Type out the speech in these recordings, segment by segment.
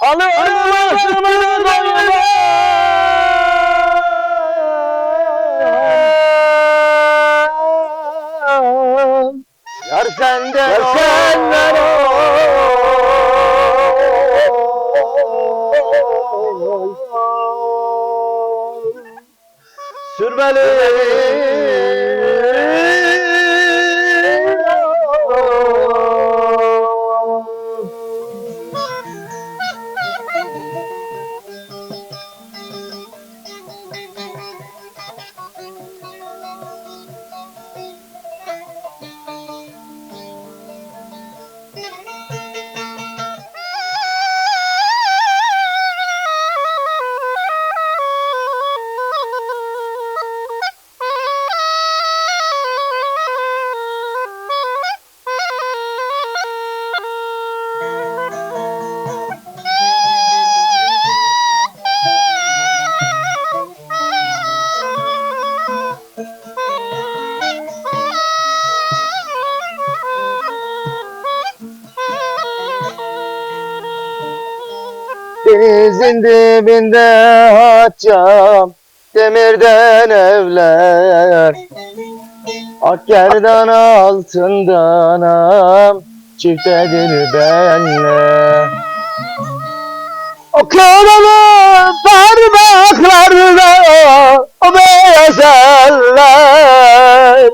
Alıyorum aşkımı boyuna Yar senden Yar senden Sürmeli Denizin dibinde haçam Demirden evler. Akgerdan altındanam Çiftedir benle. O kanalı parmaklarında O beyaz eller.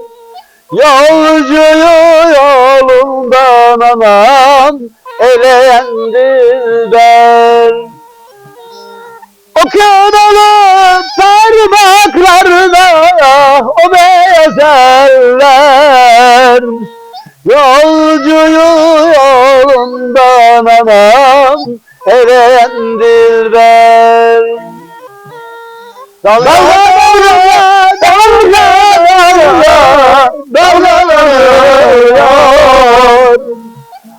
Yolcuyu yolundan anam Eleyendir ben Dokunalım parmaklarına o beyaz eller Yolcuyu yolundan anam erendirler Dalga dalga dalga dalga dalga dalga.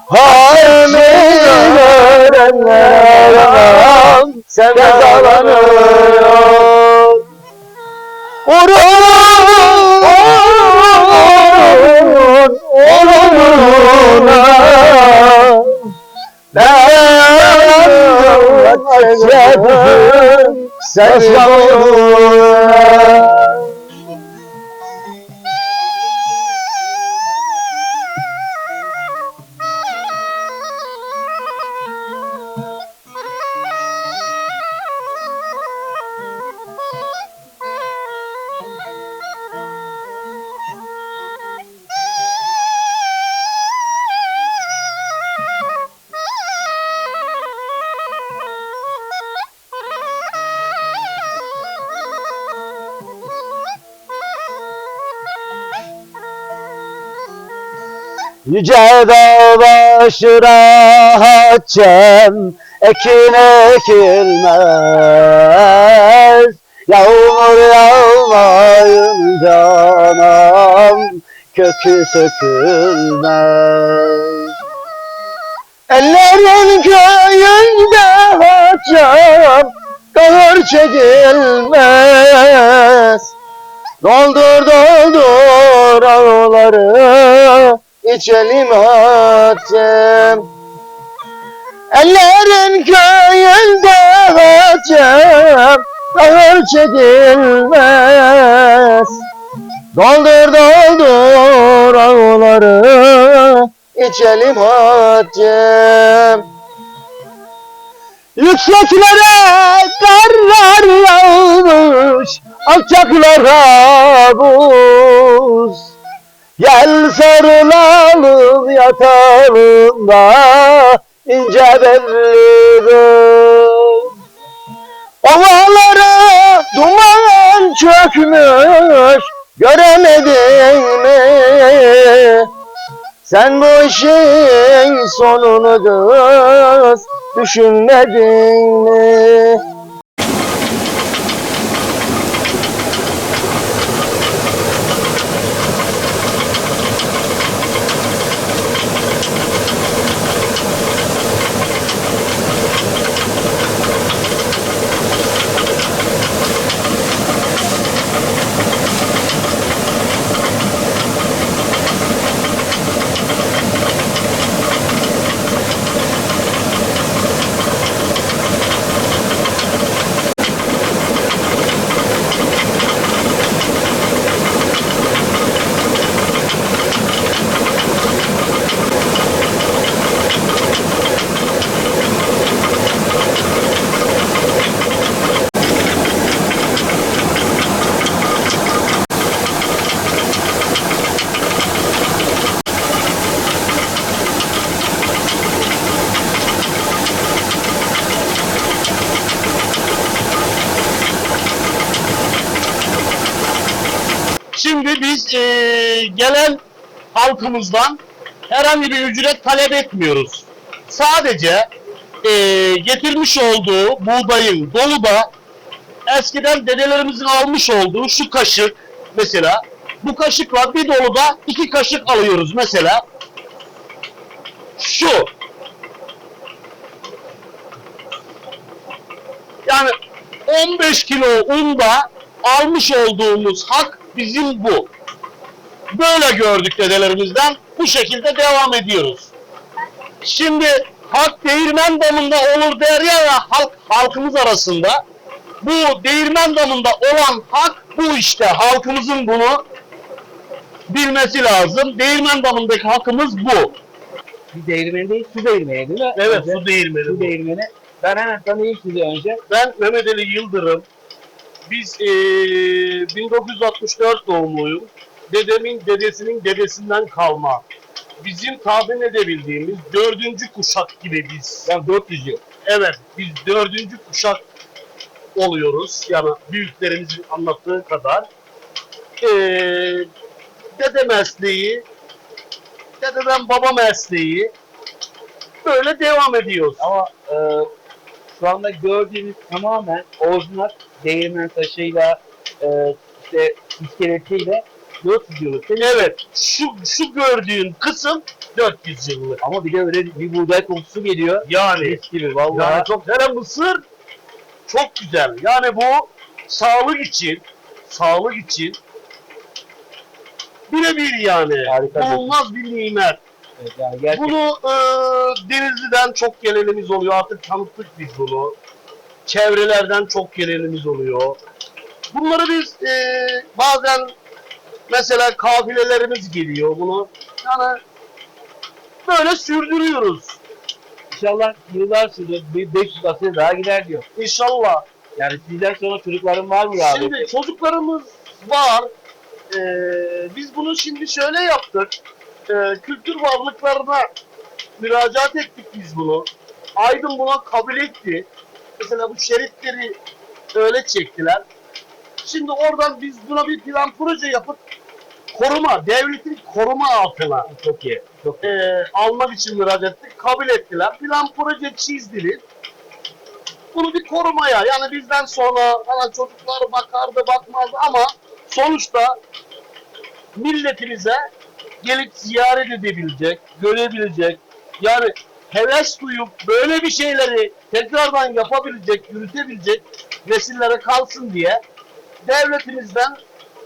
Halimi görenler anam Orun, orun, orununa ben açarım sevdalanıyor. Yüce dağ başı rahatçem ekin ekilmez. Yağmur yağmayınca anam kökü sökülmez. Ellerin köyünde haçam kahır çekilmez. Doldur doldur ağları içelim hatem Ellerin köyünde hatem Ağır çekilmez. Doldur doldur ağları. İçelim hatem Yükseklere karlar yağmış Alçaklara buz Gel sarılalım yatalım da ince belli kız. Ovalara duman çökmüş göremedin mi? Sen bu işin sonunu kız düşünmedin mi? Şimdi biz eee, gelen halkımızdan herhangi bir ücret talep etmiyoruz. Sadece eee, getirmiş olduğu buğdayın doluda eskiden dedelerimizin almış olduğu şu kaşık mesela bu kaşıkla bir doluda iki kaşık alıyoruz mesela. Şu. Yani 15 kilo unda almış olduğumuz hak bizim bu. Böyle gördük dedelerimizden. Bu şekilde devam ediyoruz. Şimdi hak değirmen damında olur der ya halk halkımız arasında. Bu değirmen damında olan hak bu işte. Halkımızın bunu bilmesi lazım. Değirmen damındaki hakkımız bu. Bir değirmeni değil, su değirmeni değil mi? Evet Önce su değirmeni. Su değirmeni. Ben hemen tanıyayım sizi önce. Ben Mehmet Ali Yıldırım. Biz eee 1964 doğumluyum. Dedemin dedesinin dedesinden kalma. Bizim tahmin edebildiğimiz dördüncü kuşak gibi biz. Ben 400 yıl. Evet, biz dördüncü kuşak oluyoruz. Yani büyüklerimizin anlattığı kadar. Eee dede mesleği, dededen baba mesleği böyle devam ediyoruz. Ama e, şu anda gördüğünüz tamamen orijinal değirmen taşıyla e, işte iskeletiyle 400 yıllık. değil mi? Evet, şu şu gördüğün kısım 400 yıllık. Ama bir de öyle bir buğday kokusu geliyor. Yani, Mis gibi vallahi. yani çok hele mısır çok güzel. Yani bu sağlık için, sağlık için birebir yani. Harika. Bulunmaz bir nimet. Evet, yani gerçekten Bunu e, Denizli'den çok gelenimiz oluyor. Artık tanıttık biz bunu. Çevrelerden çok gelenimiz oluyor. Bunları biz e, bazen mesela kafilelerimiz geliyor bunu. Yani böyle sürdürüyoruz. inşallah yıllar bir 500 asır daha gider diyor. İnşallah. Yani sizden sonra çocukların var mı abi? Şimdi çocuklarımız var. E, biz bunu şimdi şöyle yaptık. E, kültür varlıklarına müracaat ettik biz bunu. Aydın buna kabul etti. Mesela bu şeritleri öyle çektiler. Şimdi oradan biz buna bir plan proje yapıp koruma, devletin koruma altına Çok iyi. Çok iyi. e, almak için müracaat ettik. Kabul ettiler. Plan proje çizdiler. Bunu bir korumaya yani bizden sonra hani çocuklar bakardı bakmazdı ama sonuçta milletimize gelip ziyaret edebilecek, görebilecek yani heves duyup böyle bir şeyleri tekrardan yapabilecek, yürütebilecek nesillere kalsın diye devletimizden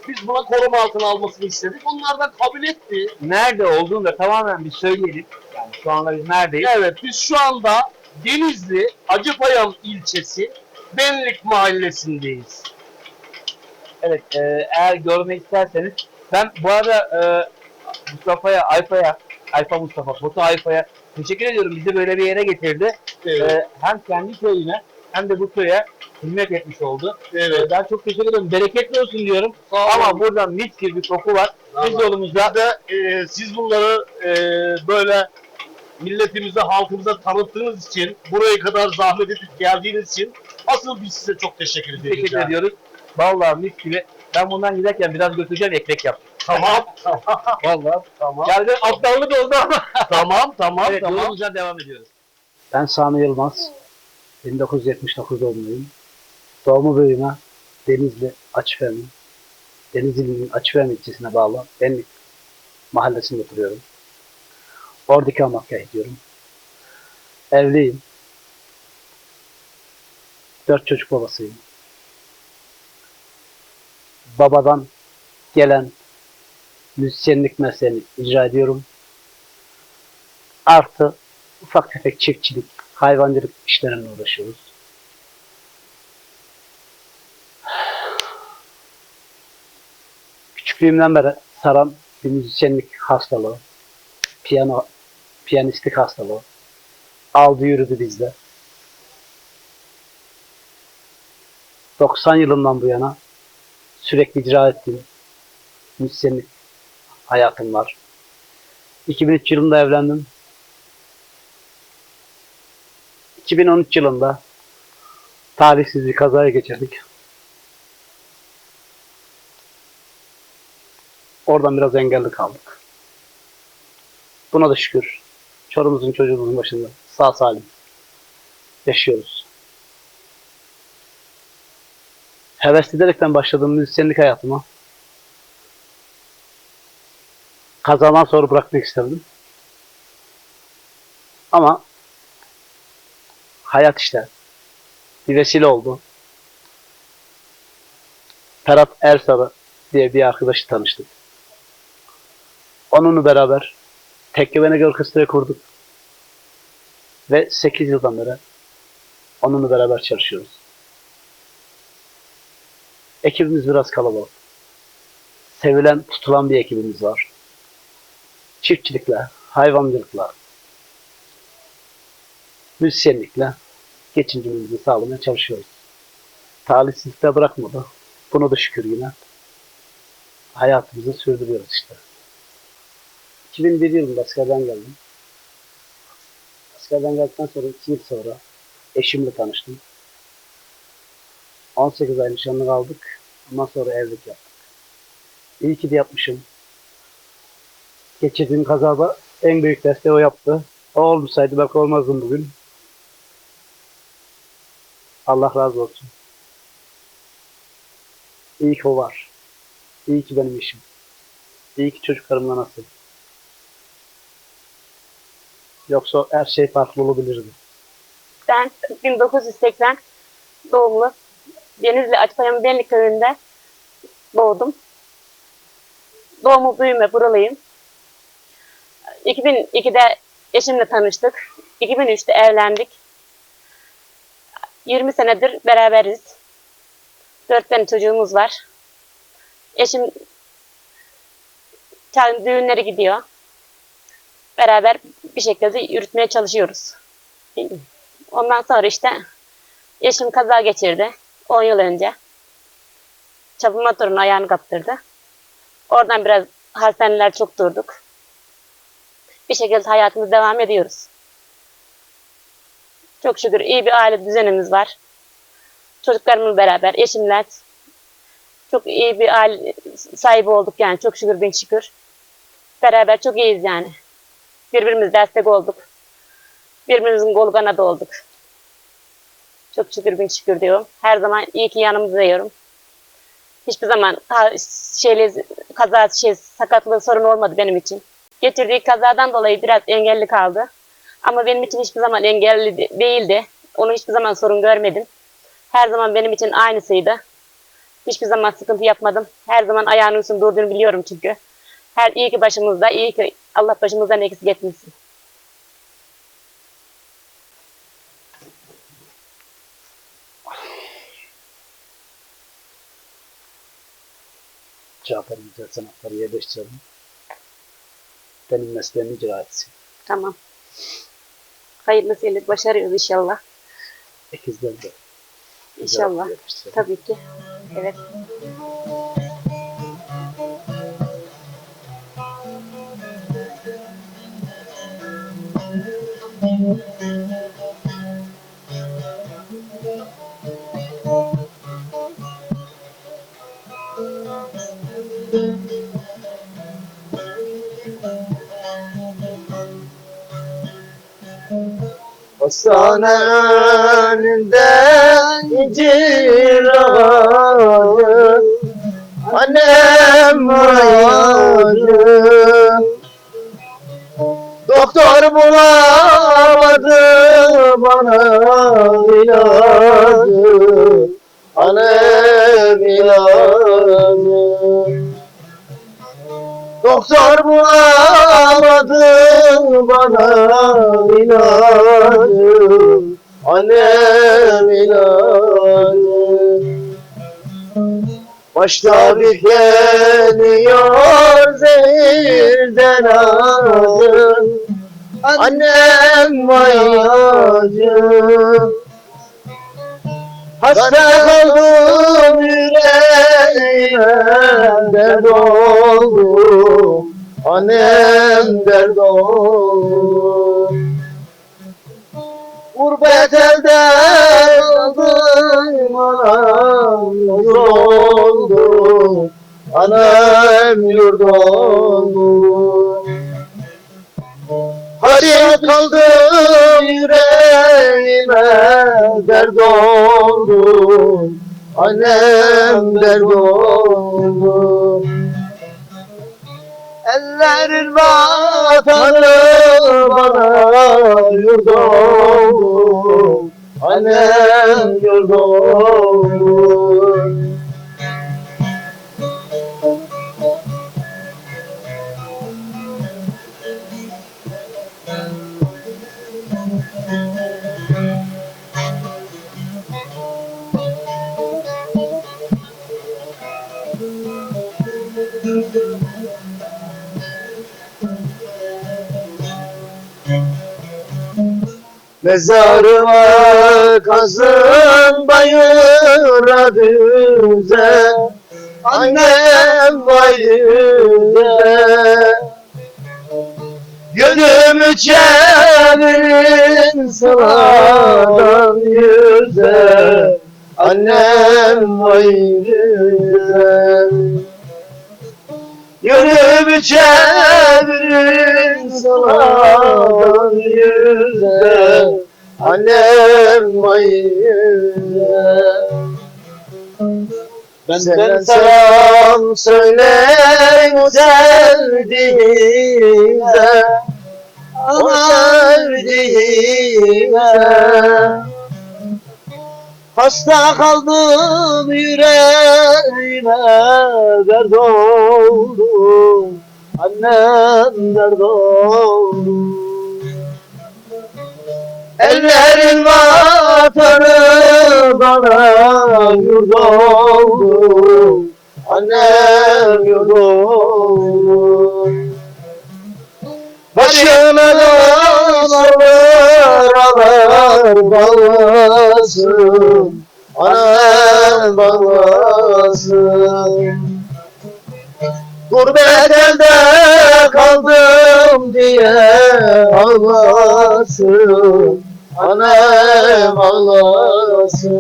biz buna koruma altına almasını istedik. Onlar da kabul etti. Nerede olduğunu da tamamen bir söyleyelim. Yani şu anda biz neredeyiz? Evet biz şu anda Denizli Acıpayam ilçesi Benlik mahallesindeyiz. Evet, e, eğer görmek isterseniz ben bu arada e, Mustafa'ya, Ayfa'ya, Ayfa Mustafa, Foto Ayfa'ya teşekkür ediyorum. Bizi böyle bir yere getirdi. Evet. E, hem kendi köyüne hem de bu köye hizmet etmiş oldu. evet. E, ben çok teşekkür ederim. Bereketli olsun diyorum. Sağ olun. Ama buradan mis gibi bir koku var. Biz yolumuzda de e, siz bunları e, böyle milletimize, halkımıza tanıttığınız için, buraya kadar zahmet edip geldiğiniz için asıl biz size çok teşekkür ederiz. teşekkür yani. ediyoruz. Vallahi mis gibi. Ben bundan giderken biraz götüreceğim ekmek yap. Tamam, tamam, Vallahi. tamam. Yani aptallık oldu ama. tamam, tamam, evet, tamam. yolumuza devam ediyoruz. Ben Sami Yılmaz. 1979 doğumluyum. Doğumu büyüme Denizli Açıfemi. Denizli'nin Açıfemi ilçesine bağlı Benlik mahallesinde oturuyorum. Orada ikametgah ediyorum. Evliyim. Dört çocuk babasıyım. Babadan gelen müzisyenlik mesleğini icra ediyorum. Artı ufak tefek çiftçilik, hayvancılık işlerine uğraşıyoruz. Küçüklüğümden beri saran bir müzisyenlik hastalığı, piyano, piyanistlik hastalığı aldı yürüdü bizde. 90 yılından bu yana sürekli icra ettiğim müzisyenlik hayatım var. 2003 yılında evlendim. 2013 yılında talihsiz bir kazaya geçirdik. Oradan biraz engelli kaldık. Buna da şükür. Çorumuzun çocuğumuzun başında sağ salim yaşıyoruz. Heves ederekten başladığım müzisyenlik hayatıma kazadan sonra bırakmak isterdim. Ama hayat işte bir vesile oldu. Ferhat Ersarı diye bir arkadaşı tanıştık. Onunla beraber Tekke Orkestra'yı kurduk. Ve 8 yıldan beri onunla beraber çalışıyoruz. Ekibimiz biraz kalabalık. Sevilen, tutulan bir ekibimiz var. Çiftçilikle, hayvancılıkla, müzisyenlikle geçimimizi sağlamaya çalışıyoruz. Talihsizlikte bırakmadı. Bunu da şükür yine hayatımızı sürdürüyoruz işte. 2001 yılında askerden geldim. Askerden geldikten sonra 2 yıl sonra eşimle tanıştım. 18 ay nişanlı kaldık. Ondan sonra evlilik yaptık. İyi ki de yapmışım. Geçirdiğim kazada en büyük desteği o yaptı. O olmasaydı belki olmazdım bugün. Allah razı olsun. İyi ki o var. İyi ki benim işim. İyi ki çocuklarımla nasıl. Yoksa her şey farklı olabilirdi. Ben 1980 doğumlu. Denizli Açpayam Benli köyünde doğdum. Doğumu büyüme buralıyım. 2002'de eşimle tanıştık. 2003'te evlendik. 20 senedir beraberiz. 4 tane çocuğumuz var. Eşim kendi düğünleri gidiyor. Beraber bir şekilde yürütmeye çalışıyoruz. Ondan sonra işte eşim kaza geçirdi 10 yıl önce. Çapı motorun ayağını kaptırdı. Oradan biraz hastaneler çok durduk. Bir şekilde hayatımız devam ediyoruz. Çok şükür iyi bir aile düzenimiz var. Çocuklarımla beraber, eşimle çok iyi bir aile sahibi olduk yani. Çok şükür bin şükür. Beraber çok iyiyiz yani. Birbirimiz destek olduk. Birbirimizin kolu kanadı olduk. Çok şükür bin şükür diyorum. Her zaman iyi ki yanımızda diyorum. Hiçbir zaman ha, şeyli, kaza, şey, sakatlığı sorun olmadı benim için. Geçirdiği kazadan dolayı biraz engelli kaldı. Ama benim için hiçbir zaman engelli de- değildi. Onu hiçbir zaman sorun görmedim. Her zaman benim için aynısıydı. Hiçbir zaman sıkıntı yapmadım. Her zaman ayağının üstünde durduğunu biliyorum çünkü. Her iyi ki başımızda, iyi ki Allah başımızdan eksik etmesin. Cafer'in güzel sanatları yerleştirelim. Benim mesleğimi icra etsin. Tamam. Hayırlısıyla başarıyoruz inşallah. İkizler de. İnşallah. Tabii ki. Evet. Hastane önünden incir ağacı Annem ağacı Doktor bulamadı bana ilacı Annem ilacı Doktor bulamadı bana ilacı Annem ilacı Başta bir geliyor zehirden ağzım Annem mayacı Hasta kaldım yüreğime dert oldu Annem dert oldu Gurbet elde kaldım anam yurt oldu. Anam yurt oldu Hasret kaldım yüreğime dert oldu. Annem dert oldu. Ellerin vatanı bana yurt oldu. Annem yurt oldu Mezarıma kazın bayıra düze Annem vay düze Gönlümü çevirin sağdan yüze. Annem vay düze Yönümü çevirin sağdan yüze Annem vay yüze Benden selam söyle o sevdiğime O sevdiğime Hasta kaldım yüreğime dert oldu. Annem dert oldu. Ellerin vatanı bana yurt oldu. Annem yurt oldu. Başına dağlar alır bağlasın Anam bağlasın Gurbet elde kaldım diye ağlasın Anam ağlasın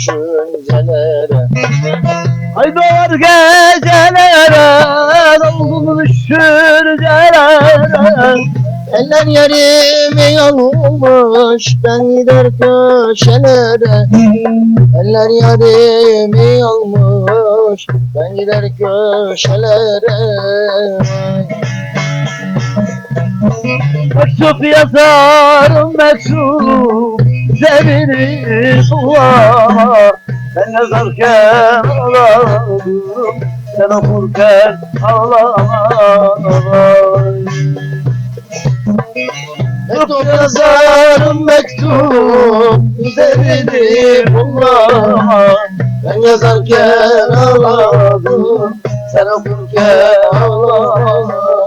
düşüncelere Haydi var gecelere Daldım düşüncelere Eller yerimi yanılmış Ben gider köşelere. Eller yerimi almış Ben gider köşelere. Mektup yazarım mektup Zemini sulama Ben yazarken ağladım Sen okurken ağlama Mektup yazarım mektup Zemini sulama Ben yazarken ağladım Sen okurken ağlama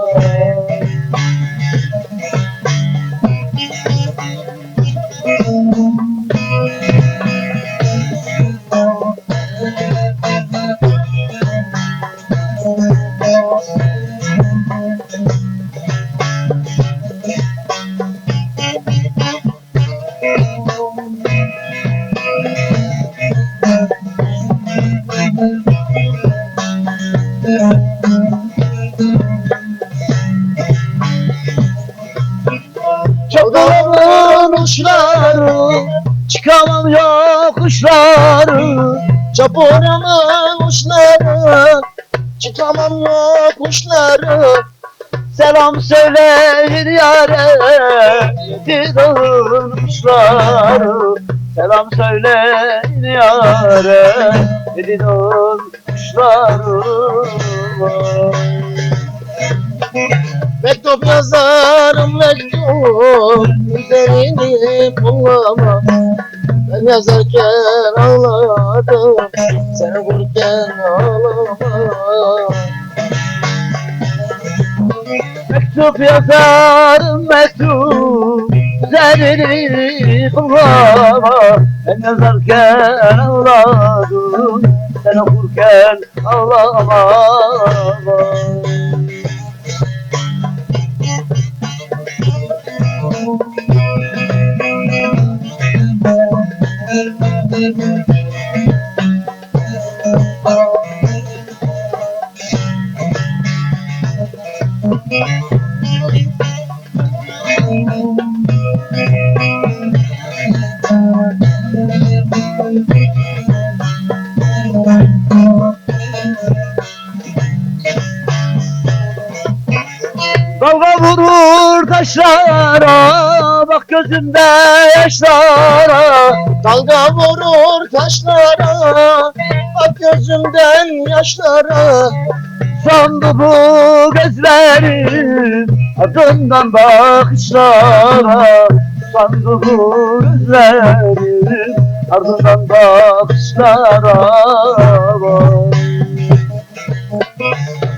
Çapuramın uçları Çıkamam yokuşları Selam söyleyin yare Yedi dağın kuşları Selam söyleyin yare Yedi dağın kuşları Mektup yazarım mektup Üzerini bulamam Ben yazarken ağladım. Sen okurken ağlamam Mektup yazarım mektup Üzerini bulamam Ben yazarken ağladım Sen okurken ağlamam Dalga vurur taşlara Bak gözümde yaşlara Dalga vurur taşlara Bak gözümden yaşlara. Sandı bu gözlerim Ardından bakışlara. Sandı bu gözlerim Ardından bakışlara.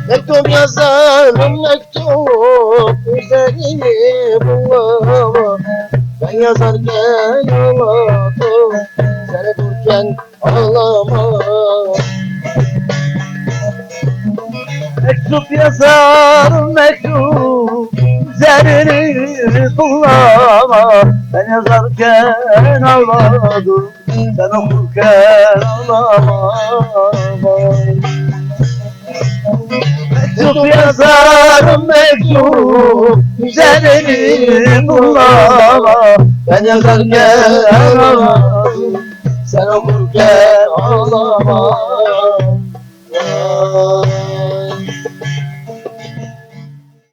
Mektup yazarım mektup Üzerini bulama Ben yazarken ağladım Sen dururken ağlama Mektup yazarım mektup Üzerini bullama Ben yazarken ağladım Sen okurken ağlama Mektup yazarım mektup Güzelini bullama Ben yazarken ağladım sen okurken ağlama